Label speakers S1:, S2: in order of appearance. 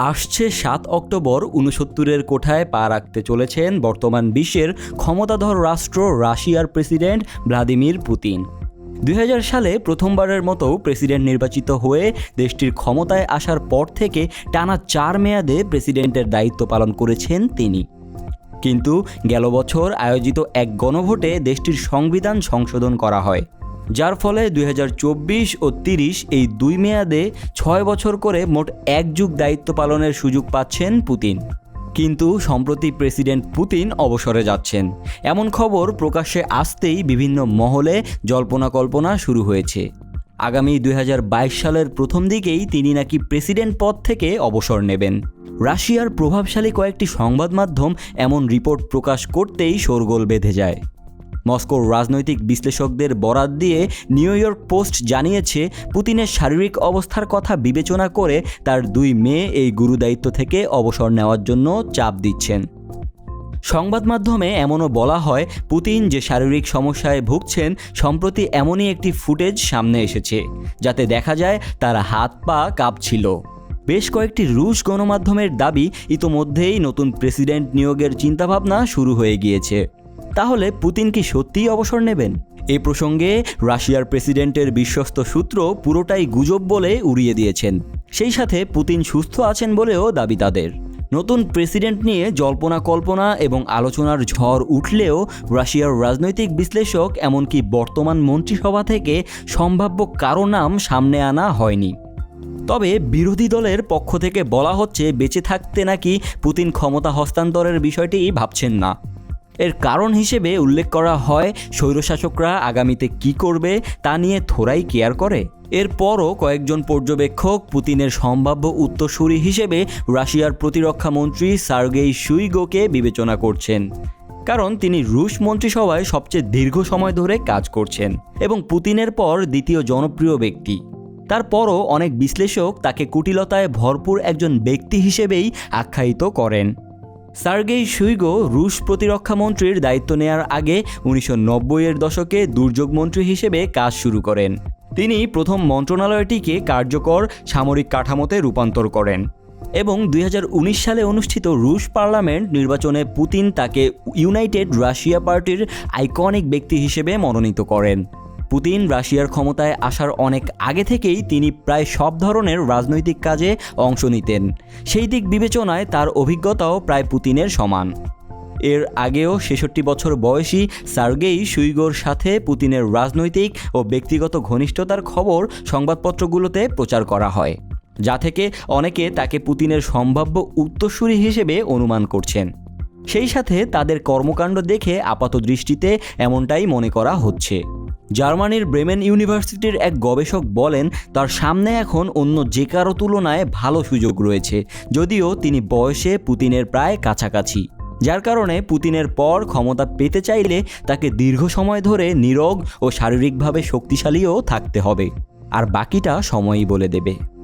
S1: আসছে সাত অক্টোবর উনসত্তরের কোঠায় পা রাখতে চলেছেন বর্তমান বিশ্বের ক্ষমতাধর রাষ্ট্র রাশিয়ার প্রেসিডেন্ট ভ্লাদিমির পুতিন। দুই হাজার সালে প্রথমবারের মতো প্রেসিডেন্ট নির্বাচিত হয়ে দেশটির ক্ষমতায় আসার পর থেকে টানা চার মেয়াদে প্রেসিডেন্টের দায়িত্ব পালন করেছেন তিনি। কিন্তু গেল বছর আয়োজিত এক গণভোটে দেশটির সংবিধান সংশোধন করা হয়। যার ফলে দুই হাজার চব্বিশ ও তিরিশ এই দুই মেয়াদে ছয় বছর করে মোট এক যুগ দায়িত্ব পালনের সুযোগ পাচ্ছেন পুতিন। কিন্তু সম্প্রতি প্রেসিডেন্ট পুতিন অবসরে যাচ্ছেন। এমন খবর প্রকাশ্যে আসতেই বিভিন্ন মহলে জল্পনা কল্পনা শুরু হয়েছে। আগামী দুই হাজার বাইশ সালের প্রথম দিকেই তিনি নাকি প্রেসিডেন্ট পদ থেকে অবসর নেবেন। রাশিয়ার প্রভাবশালী কয়েকটি সংবাদ মাধ্যম এমন রিপোর্ট প্রকাশ করতেই শোরগোল বেঁধে যায়। মস্কোর রাজনৈতিক বিশ্লেষকদের বরাত দিয়ে নিউ ইয়র্ক পোস্ট জানিয়েছে, পুতিনের শারীরিক অবস্থার কথা বিবেচনা করে তার দুই মেয়ে এই গুরুদায়িত্ব থেকে অবসর নেওয়ার জন্য চাপ দিচ্ছেন। সংবাদ মাধ্যমে এমনও বলা হয়, পুতিন যে শারীরিক সমস্যায় ভুগছেন, সম্প্রতি এমনই একটি ফুটেজ সামনে এসেছে, যাতে দেখা যায় তার হাত পা কাঁপছিল। বেশ কয়েকটি রুশ গণমাধ্যমের দাবি ইতোমধ্যেই নতুন প্রেসিডেন্ট নিয়োগের চিন্তাভাবনা শুরু হয়ে গিয়েছে। তাহলে পুতিন কি সত্যিই অবসর নেবেন? এ প্রসঙ্গে রাশিয়ার প্রেসিডেন্টের বিশ্বস্ত সূত্র পুরোটাই গুজব বলে উড়িয়ে দিয়েছেন। সেই সাথে পুতিন সুস্থ আছেন বলেও দাবি তাদের। নতুন প্রেসিডেন্ট নিয়ে জল্পনা কল্পনা এবং আলোচনার ঝড় উঠলেও রাশিয়ার রাজনৈতিক বিশ্লেষক এমনকি বর্তমান মন্ত্রিসভা থেকে সম্ভাব্য কারও নাম সামনে আনা হয়নি। তবে বিরোধী দলের পক্ষ থেকে বলা হচ্ছে, বেঁচে থাকতে নাকি পুতিন ক্ষমতা হস্তান্তরের বিষয়টি ভাবছেন না। এর কারণ হিসেবে উল্লেখ করা হয় স্বৈরশাসকরা আগামীতে কি করবে তা নিয়ে থোড়াই কেয়ার করে। এরপরও কয়েকজন পর্যবেক্ষক পুতিনের সম্ভাব্য উত্তরসূরি হিসেবে রাশিয়ার প্রতিরক্ষা মন্ত্রী সার্গেই সুইগোকে বিবেচনা করছেন। কারণ তিনি রুশ মন্ত্রিসভায় সবচেয়ে দীর্ঘ সময় ধরে কাজ করছেন এবং পুতিনের পর দ্বিতীয় জনপ্রিয় ব্যক্তি। তারপরও অনেক বিশ্লেষক তাকে কুটিলতায় ভরপুর একজন ব্যক্তি হিসেবেই আখ্যায়িত করেন। সার্গেই সুইগো রুশ প্রতিরক্ষা মন্ত্রীর দায়িত্ব নেয়ার আগে উনিশশো এর দশকে দুর্যোগ মন্ত্রী হিসেবে কাজ শুরু করেন। তিনি প্রথম মন্ত্রণালয়টিকে কার্যকর সামরিক কাঠামোতে রূপান্তর করেন এবং দুই হাজার উনিশ সালে অনুষ্ঠিত রুশ পার্লামেন্ট নির্বাচনে পুতিন তাকে ইউনাইটেড রাশিয়া পার্টির আইকনিক ব্যক্তি হিসেবে মনোনীত করেন। পুতিন রাশিয়ার ক্ষমতায় আসার অনেক আগে থেকেই তিনি প্রায় সব ধরনের রাজনৈতিক কাজে অংশ নিতেন। সেই দিক বিবেচনায় তার অভিজ্ঞতাও প্রায় পুতিনের সমান। এর আগেও ছেষট্টি বছর বয়সী সার্গেই সুইগোর সাথে পুতিনের রাজনৈতিক ও ব্যক্তিগত ঘনিষ্ঠতার খবর সংবাদপত্রগুলোতে প্রচার করা হয়, যা থেকে অনেকে তাকে পুতিনের সম্ভাব্য উত্তরসূরি হিসেবে অনুমান করছেন। সেই সাথে তাদের কর্মকাণ্ড দেখে আপাত দৃষ্টিতে এমনটাই মনে করা হচ্ছে। জার্মানির ব্রেমেন ইউনিভার্সিটির এক গবেষক বলেন, তার সামনে এখন অন্য যে কারও তুলনায় ভালো সুযোগ রয়েছে, যদিও তিনি বয়সে পুতিনের প্রায় কাছাকাছি। যার কারণে পুতিনের পর ক্ষমতা পেতে চাইলে তাকে দীর্ঘ সময় ধরে নিরোগ ও শারীরিকভাবে শক্তিশালীও থাকতে হবে। আর বাকিটা সময়ই বলে দেবে।